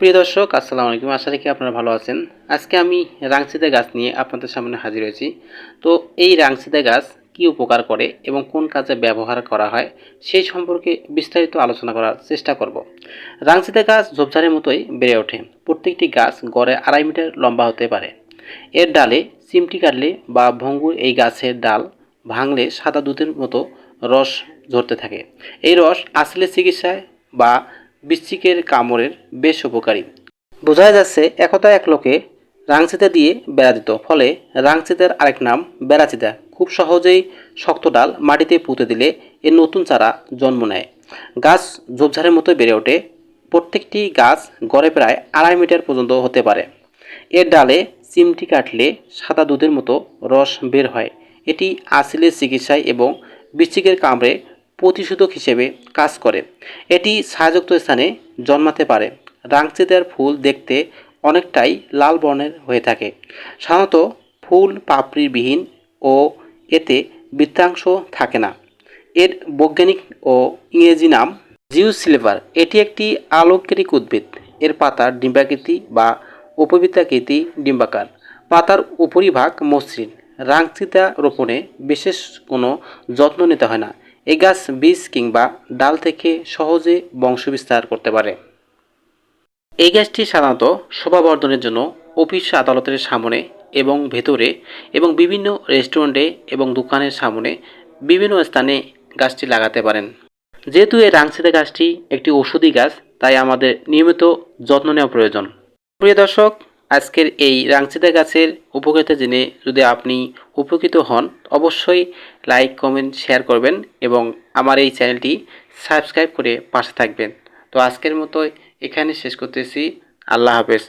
প্রিয় দর্শক, আসসালামু আলাইকুম। আশা রাখি আপনারা ভালো আছেন। আজকে আমি রাংচিতে গাছ নিয়ে আপনাদের সামনে হাজির হয়েছি। তো এই রাংচিতে গাছ কি উপকার করে এবং কোন কাজে ব্যবহার করা হয় সেই সম্পর্কে বিস্তারিত আলোচনা করার চেষ্টা করব। রাংচিতে গাছ ঝোপঝাড়ের মতোই বেড়ে ওঠে। প্রত্যেকটি গাছ গড়ে আড়াই মিটার লম্বা হতে পারে। এর ডালে চিমটি কাটলে বা ভঙ্গুর এই গাছের ডাল ভাঙলে সাদা দুধের মতো রস ঝরতে থাকে। এই রস আসলে চিকিৎসায় বা বৃশ্চিকের কামড়ের বেশ উপকারী। বোঝা যাচ্ছে একতা এক লোকে রাংচিতা দিয়ে বেড়া দিত, ফলে রাংচিতার আরেক নাম বেড়াচিতা। খুব সহজেই শক্ত ডাল মাটিতে পুঁতে দিলে এর নতুন চারা জন্ম নেয়। গাছ ঝোপঝাড়ের মতো বেড়ে ওঠে। প্রত্যেকটি গাছ গড়ে প্রায় আড়াই মিটার পর্যন্ত হতে পারে। এর ডালে চিমটি কাটলে সাদা দুধের মতো রস বের হয়। এটি আসিলের চিকিৎসায় এবং বৃশ্চিকের কামড়ে প্রতিষেধক হিসেবে কাজ করে। এটি ছায়াযুক্ত স্থানে জন্মাতে পারে। রাংচিতের ফুল দেখতে অনেকটাই লাল বর্ণের হয়ে থাকে। সাধারণত ফুল পাপড়িবিহীন ও এতে বৃত্তাংশ থাকে না। এর বৈজ্ঞানিক ও ইংরেজি নাম জিউ সিলভার। এটি একটি আলোকরিক উদ্ভিদ। এর পাতার ডিম্বাকৃতি বা উপবৃত্তাকৃতি ডিম্বাকার। পাতার উপরিভাগ মসৃণ। রাংচিতা রোপণে বিশেষ কোনো যত্ন নিতে হয় না। এই গাছ বীজ কিংবা ডাল থেকে সহজে বংশবিস্তার করতে পারে। এই গাছটি সাধারণত শোভাবর্ধনের জন্য অফিস আদালতের সামনে এবং ভেতরে এবং বিভিন্ন রেস্টুরেন্টে এবং দোকানের সামনে বিভিন্ন স্থানে গাছটি লাগাতে পারেন। যেহেতু এই রাংসিদা গাছটি একটি ওষুধি গাছ, তাই আমাদের নিয়মিত যত্ন নেওয়া প্রয়োজন। প্রিয় দর্শক, আজকের এই রাংচিতা গাছের উপকারিতা জেনে যদি আপনি উপকৃত হন, অবশ্যই লাইক কমেন্ট শেয়ার করবেন এবং আমার এই চ্যানেলটি সাবস্ক্রাইব করে পাশে থাকবেন। তো আজকের মতো এখানে শেষ করতেছি। আল্লাহ হাফেজ।